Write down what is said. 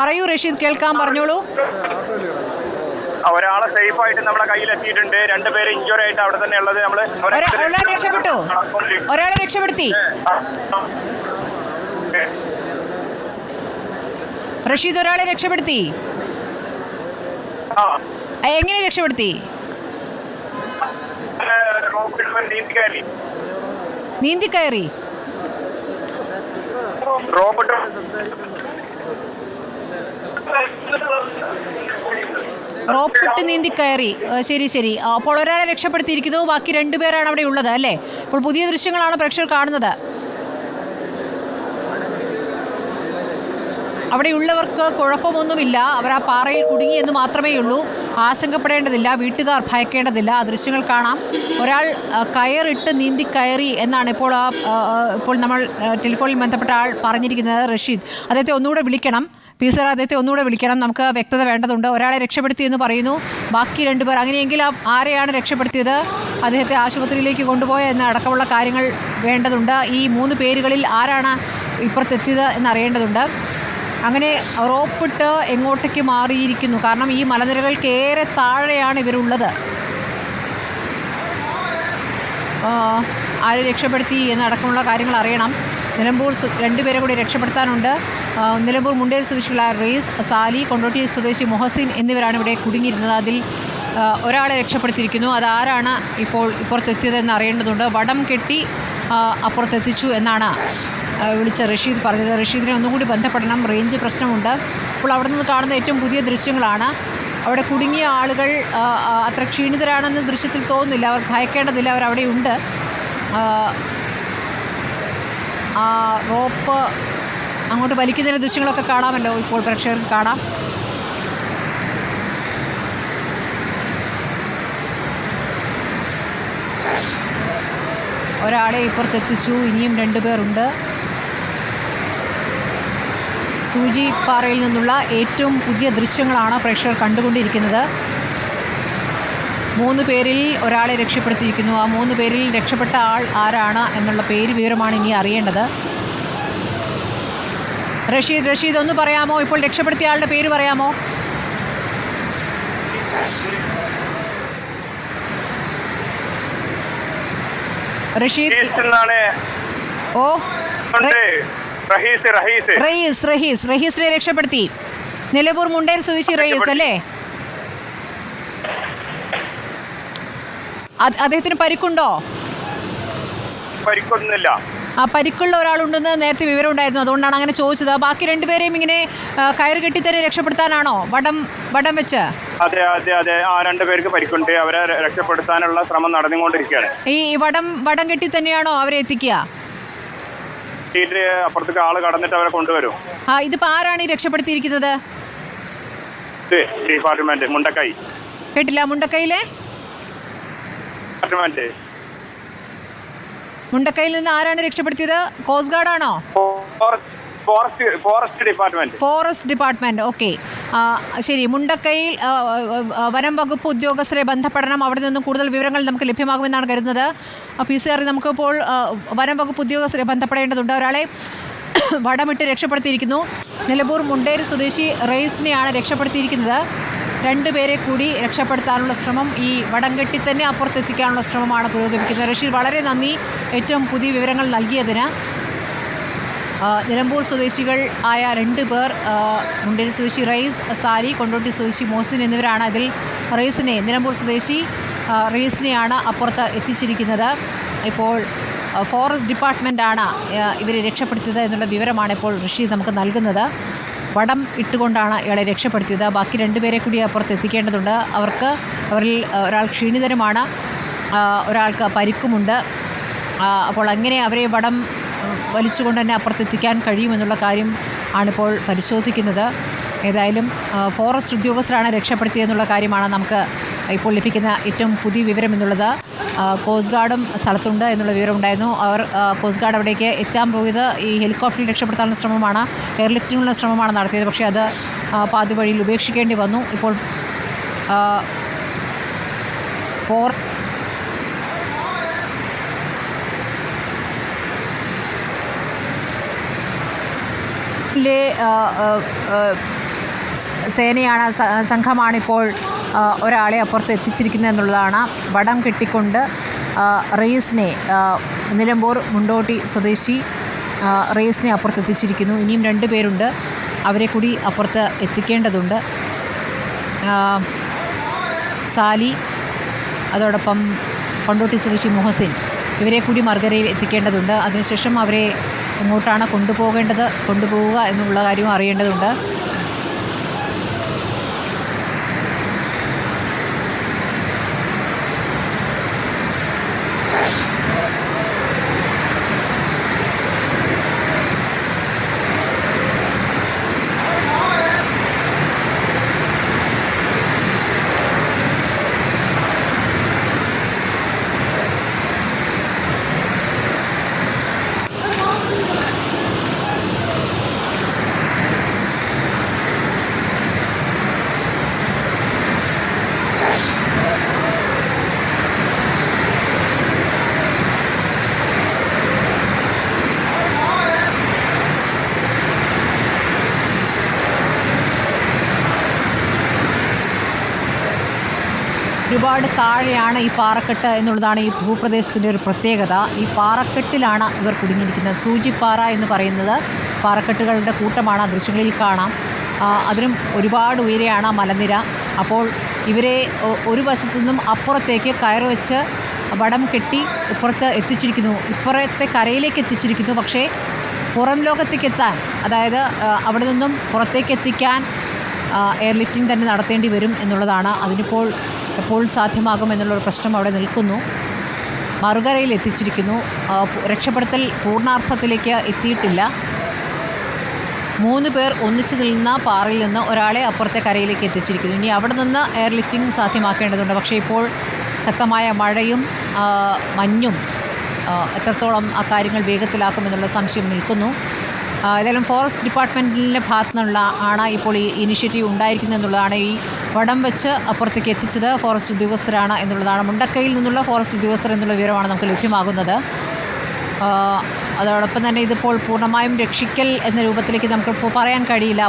പറയൂ റഷീദ് കേൾക്കാൻ പറഞ്ഞോളൂ. ഒരാളെ സേഫ് ആയിട്ട് നമ്മുടെ കയ്യിൽ എത്തിയിട്ടുണ്ട്. രണ്ടുപേര് ഇഞ്ചുറി ആയിട്ട് അവിടെ തന്നെ ഉള്ളത് നമ്മൾ ഒരാളെ രക്ഷപ്പെട്ടു. ഒരാളെ രക്ഷപ്പെടുത്തി. റഷീദ് ഒരാളെ രക്ഷപ്പെടുത്തി. എങ്ങനെ രക്ഷപ്പെടുത്തി? നീന്തി കയറി. റോബോട്ട് റോപ്പിട്ട് നീന്തി കയറി. ശരി ശരി. അപ്പോൾ ഒരാളെ രക്ഷപ്പെടുത്തിയിരിക്കുന്നു. ബാക്കി രണ്ടുപേരാണ് അവിടെ ഉള്ളത് അല്ലേ? അപ്പോൾ പുതിയ ദൃശ്യങ്ങളാണ് പ്രേക്ഷകർ കാണുന്നത്. അവിടെയുള്ളവർക്ക് കുഴപ്പമൊന്നുമില്ല. അവർ ആ പാറയിൽ കുടുങ്ങിയെന്ന് മാത്രമേ ഉള്ളൂ. ആശങ്കപ്പെടേണ്ടതില്ല വീട്ടുകാർ ഭയക്കേണ്ടതില്ല. ആ ദൃശ്യങ്ങൾ കാണാം. ഒരാൾ കയറിട്ട് നീന്തി കയറി എന്നാണ് ഇപ്പോൾ ആ ഇപ്പോൾ നമ്മൾ ടെലിഫോണിൽ ബന്ധപ്പെട്ട ആൾ പറഞ്ഞിരിക്കുന്നത് റഷീദ്. അദ്ദേഹത്തെ ഒന്നുകൂടെ വിളിക്കണം. പി സർ അദ്ദേഹത്തെ ഒന്നുകൂടെ വിളിക്കണം. നമുക്ക് വ്യക്തത വേണ്ടതുണ്ട്. ഒരാളെ രക്ഷപ്പെടുത്തി എന്ന് പറയുന്നു. ബാക്കി രണ്ടുപേർ അങ്ങനെയെങ്കിൽ ആരെയാണ് രക്ഷപ്പെടുത്തിയത്? അദ്ദേഹത്തെ ആശുപത്രിയിലേക്ക് കൊണ്ടുപോയ എന്ന അടക്കമുള്ള കാര്യങ്ങൾ വേണ്ടതുണ്ട്. ഈ മൂന്ന് പേരുകളിൽ ആരാണ് ഇപ്പുറത്തെത്തിയത് എന്നറിയേണ്ടതുണ്ട്. അങ്ങനെ റോപ്പിട്ട് എങ്ങോട്ടേക്ക് മാറിയിരിക്കുന്നു. കാരണം ഈ മലനിരകൾക്ക് ഏറെ താഴെയാണ് ഇവരുള്ളത്. ആര് രക്ഷപ്പെടുത്തി എന്നടക്കമുള്ള കാര്യങ്ങൾ അറിയണം. നിലമ്പൂർ രണ്ടുപേരെ കൂടി രക്ഷപ്പെടുത്താനുണ്ട്. നിലമ്പൂർ മുണ്ടേരി സ്വദേശികളായ റേസ് സാലി കൊണ്ടോട്ടി സ്വദേശി മൊഹസിൻ എന്നിവരാണ് ഇവിടെ കുടുങ്ങിയിരുന്നത്. അതിൽ ഒരാളെ രക്ഷപ്പെടുത്തിയിരിക്കുന്നു. അതാരാണ് ഇപ്പോൾ ഇപ്പുറത്തെത്തിയതെന്ന് അറിയേണ്ടതുണ്ട്. വടം കെട്ടി അപ്പുറത്തെത്തിച്ചു എന്നാണ് വിളിച്ച റഷീദ് പറഞ്ഞത്. റഷീദിനെ ഒന്നുകൂടി ബന്ധപ്പെടണം. റേഞ്ച് പ്രശ്നമുണ്ട്. അപ്പോൾ അവിടെ നിന്ന് കാണുന്ന ഏറ്റവും പുതിയ ദൃശ്യങ്ങളാണ്. അവിടെ കുടുങ്ങിയ ആളുകൾ അത്ര ക്ഷീണിതരാണെന്ന് ദൃശ്യത്തിൽ തോന്നുന്നില്ല. അവർ ഭയക്കേണ്ടതില്ല. അവർ റോപ്പ് അങ്ങോട്ട് വലിക്കുന്നതിന്റെ ദൃശ്യങ്ങളൊക്കെ കാണാമല്ലോ. ഇപ്പോൾ പ്രേക്ഷകർക്ക് കാണാം. ഒരാളെ ഇപ്പുറത്തെത്തിച്ചു. ഇനിയും രണ്ടുപേരുണ്ട് സൂചിപ്പാറയിൽ നിന്നുള്ള ഏറ്റവും പുതിയ ദൃശ്യങ്ങളാണ് പ്രേക്ഷകർ കണ്ടുകൊണ്ടിരിക്കുന്നത്. മൂന്ന് പേരിൽ ഒരാളെ രക്ഷപ്പെടുത്തിയിരിക്കുന്നു. ആ മൂന്ന് പേരിൽ രക്ഷപ്പെട്ട ആൾ ആരാണ് എന്നുള്ള പേര് വിവരമാണ് ഇനി അറിയേണ്ടത്. റഷീദ് റഷീദ് ഒന്ന് പറയാമോ? ഇപ്പോൾ രക്ഷപ്പെടുത്തിയ ആളുടെ പേര് പറയാമോ? റഷീദ് ഓ. റഹീസ് റഹീസ്. റഹീസ് റഹീസ് റഹീസിനെ രക്ഷപ്പെടുത്തി. നിലമ്പൂർ മുണ്ടേൻ സ്വദേശി റഹീസ് അല്ലേ? അദ്ദേഹത്തിന് പരിക്കുണ്ടോ? പരിക്കൊന്നുമില്ല. പരിക്കുള്ള ഒരാളുണ്ടെന്ന് നേരത്തെ വിവരം ഉണ്ടായിരുന്നു അതുകൊണ്ടാണ് അങ്ങനെ ചോദിച്ചത്. ബാക്കി രണ്ടുപേരെയും ഇങ്ങനെ ആ, കയറ് കെട്ടി തന്നെ രക്ഷപ്പെടുത്താനാണോ? വടം വടം വെച്ച്? അതെ അതെ അതെ. ആ രണ്ടുപേർക്ക് പരിക്കുണ്ട്. അവരെ രക്ഷപ്പെടുത്താനുള്ള ശ്രമം നടന്നുകൊണ്ടിരിക്കുകയാണ്. ഈ വടം വടം കെട്ടി തന്നെയാണോ അവരെ എത്തിക്കുക? സീറ്റിൽ അപ്പുറത്തേക്ക് ആൾ കടന്നിട്ട് അവരെ കൊണ്ടുവരും. ആ ഇതിപ്പോൾ ആരാണ് ഈ രക്ഷപ്പെടുത്തിയിരിക്കുന്നത്? ഡിപ്പാർട്ട്മെന്റ് മുണ്ടക്കൈ. കേട്ടില്ല മുണ്ടക്കൈയിലെ? ഡിപ്പാർട്ട്മെന്റ് മുണ്ടക്കൈയിൽ നിന്ന് ആരാണ് രക്ഷപ്പെടുത്തിയത്? കോസ്റ്റ് ഗാർഡ് ആണോ? Forest department forest department okay ശരി. മുണ്ടക്കയിൽ വനം വകുപ്പ് ഉദ്യോഗസ്ഥരെ ബന്ധപ്പെടണം. അവിടെ നിന്നും കൂടുതൽ വിവരങ്ങൾ നമുക്ക് ലഭ്യമാകുമെന്നാണ് കരുതുന്നത്. പി സി ആർ നമുക്കിപ്പോൾ വനം വകുപ്പ് ഉദ്യോഗസ്ഥരെ ബന്ധപ്പെടേണ്ടതുണ്ട്. ഒരാളെ വടമിട്ട് രക്ഷപ്പെടുത്തിയിരിക്കുന്നു. നിലമ്പൂർ മുണ്ടേരി സ്വദേശി റെയ്സിനെയാണ് രക്ഷപ്പെടുത്തിയിരിക്കുന്നത്. രണ്ടുപേരെ കൂടി രക്ഷപ്പെടുത്താനുള്ള ശ്രമം ഈ വടം കെട്ടി തന്നെ അപ്പുറത്തെത്തിക്കാനുള്ള ശ്രമമാണ് പുരോഗമിക്കുന്നത്. റഷീർ വളരെ നന്ദി. ഏറ്റവും പുതിയ വിവരങ്ങൾ നൽകിയതിന് നിലമ്പൂർ സ്വദേശികൾ ആയ രണ്ട് പേർ മുണ്ടേരി സ്വദേശി റൈസ് സാരി കൊണ്ടോട്ടി സ്വദേശി മോസിൻ എന്നിവരാണ് അതിൽ റെയ്സിനെ നിലമ്പൂർ സ്വദേശി റെയ്സിനെയാണ് അപ്പുറത്ത് എത്തിച്ചിരിക്കുന്നത്. ഇപ്പോൾ ഫോറസ്റ്റ് ഡിപ്പാർട്ട്മെന്റാണ് ഇവരെ രക്ഷപ്പെടുത്തിയത് എന്നുള്ള വിവരമാണ് ഇപ്പോൾ ഋഷി നമുക്ക് നൽകുന്നത്. വടം ഇട്ടുകൊണ്ടാണ് ഇയാളെ രക്ഷപ്പെടുത്തിയത്. ബാക്കി രണ്ടുപേരെ കൂടി അപ്പുറത്ത് എത്തിക്കേണ്ടതുണ്ട്. അവർക്ക് അവരിൽ ഒരാൾ ക്ഷീണിതരുമാണ് ഒരാൾക്ക് പരിക്കുമുണ്ട്. അപ്പോൾ അങ്ങനെ അവരെ വടം വലിച്ചുകൊണ്ട് തന്നെ അപ്പുറത്തെത്തിക്കാൻ കഴിയുമെന്നുള്ള കാര്യം ആണിപ്പോൾ പരിശോധിക്കുന്നത്. ഏതായാലും ഫോറസ്റ്റ് ഉദ്യോഗസ്ഥരാണ് രക്ഷപ്പെടുത്തിയെന്നുള്ള കാര്യമാണ് നമുക്ക് ഇപ്പോൾ ലഭിക്കുന്ന ഏറ്റവും പുതിയ വിവരം എന്നുള്ളത് കോസ്റ്റ് ഗാർഡും സ്ഥലത്തുണ്ട് എന്നുള്ള വിവരം ഉണ്ടായിരുന്നു അവർ കോസ്റ്റ് ഗാർഡ് അവിടേക്ക് എത്താൻ പോയത് ഈ ഹെലികോപ്റ്ററിൽ രക്ഷപ്പെടുത്താനുള്ള ശ്രമമാണ് എയർലിഫ്റ്റിനുള്ള ശ്രമമാണ് നടത്തിയത്. പക്ഷേ അത് പാതി വഴിയിൽ ഉപേക്ഷിക്കേണ്ടി വന്നു. ഇപ്പോൾ ഫോർ ലെ സേനയാണ് സംഘമാണിപ്പോൾ ഒരാളെ അപ്പുറത്ത് എത്തിച്ചിരിക്കുന്നത് എന്നുള്ളതാണ് വടം കെട്ടിക്കൊണ്ട് റെയ്സിനെ നിലമ്പൂർ മുണ്ടോട്ടി സ്വദേശി റെയ്സിനെ അപ്പുറത്ത് എത്തിച്ചിരിക്കുന്നു. ഇനിയും രണ്ട് പേരുണ്ട്. അവരെ കൂടി അപ്പുറത്ത് എത്തിക്കേണ്ടതുണ്ട്. സാലി അതോടൊപ്പം കൊണ്ടോട്ടി സ്വദേശി മുഹസിൻ ഇവരെ കൂടി മർഗരയിൽ എത്തിക്കേണ്ടതുണ്ട്. അതിനുശേഷം അവരെ എങ്ങോട്ടാണ് കൊണ്ടുപോകേണ്ടത് കൊണ്ടുപോവുക എന്നുള്ള കാര്യവും അറിയേണ്ടതുണ്ട്. ഒരുപാട് താഴെയാണ് ഈ പാറക്കെട്ട് എന്നുള്ളതാണ് ഈ ഭൂപ്രദേശത്തിന്റെ ഒരു പ്രത്യേകത. ഈ പാറക്കെട്ടിലാണ് ഇവർ കുടുങ്ങിയിരിക്കുന്നത്. സൂചിപ്പാറ എന്ന് പറയുന്നത് പാറക്കെട്ടുകളുടെ കൂട്ടമാണ്. ദൃശ്യങ്ങളിൽ കാണാം. അതിനും ഒരുപാട് ഉയരെയാണ് മലനിര. അപ്പോൾ ഇവരെ ഒരു വശത്തു നിന്നും അപ്പുറത്തേക്ക് കയറ് വെച്ച് വടം കെട്ടി ഇപ്പുറത്ത് എത്തിച്ചിരിക്കുന്നു. ഇപ്പുറത്തെ കരയിലേക്ക് എത്തിച്ചിരിക്കുന്നു. പക്ഷേ പുറം ലോകത്തേക്ക് എത്താൻ അതായത് അവിടെ നിന്നും പുറത്തേക്ക് എത്തിക്കാൻ എയർ ലിഫ്റ്റിംഗ് തന്നെ നടത്തേണ്ടി വരും എന്നുള്ളതാണ്. അതിനിപ്പോൾ എപ്പോൾ സാധ്യമാകും എന്നുള്ളൊരു പ്രശ്നം അവിടെ നിൽക്കുന്നു. മറുകരയിൽ എത്തിച്ചിരിക്കുന്നു. രക്ഷപ്പെടുത്തൽ പൂർണാർത്ഥത്തിലേക്ക് എത്തിയിട്ടില്ല. മൂന്ന് പേർ ഒന്നിച്ചു നിന്ന പാറയിൽ നിന്ന് ഒരാളെ അപ്പുറത്തെ കരയിലേക്ക് എത്തിച്ചിരിക്കുന്നു. ഇനി അവിടെ നിന്ന് എയർ ലിഫ്റ്റിംഗ് സാധ്യമാക്കേണ്ടതുണ്ട്. പക്ഷേ ഇപ്പോൾ ശക്തമായ മഴയും മഞ്ഞും എത്രത്തോളം ആ കാര്യങ്ങൾ വേഗത്തിലാക്കുമെന്നുള്ള സംശയം നിൽക്കുന്നു. ഏതായാലും ഫോറസ്റ്റ് ഡിപ്പാർട്ട്മെന്റിന്റെ ഭാഗത്തു നിന്നുള്ള ആണ് ഇപ്പോൾ ഈ ഇനിഷ്യേറ്റീവ് ഉണ്ടായിരിക്കുന്നത് എന്നുള്ളതാണ് ഈ വടം വെച്ച് അപ്പുറത്തേക്ക് എത്തിച്ചത് ഫോറസ്റ്റ് ഉദ്യോഗസ്ഥരാണ് എന്നുള്ളതാണ്. മുണ്ടക്കയിൽ നിന്നുള്ള ഫോറസ്റ്റ് ഉദ്യോഗസ്ഥർ എന്നുള്ള വിവരമാണ് നമുക്ക് ലഭ്യമാകുന്നത്. അതോടൊപ്പം തന്നെ ഇതിപ്പോൾ പൂർണമായും രക്ഷിക്കൽ എന്ന രൂപത്തിലേക്ക് നമുക്ക് പറയാൻ കഴിയില്ല.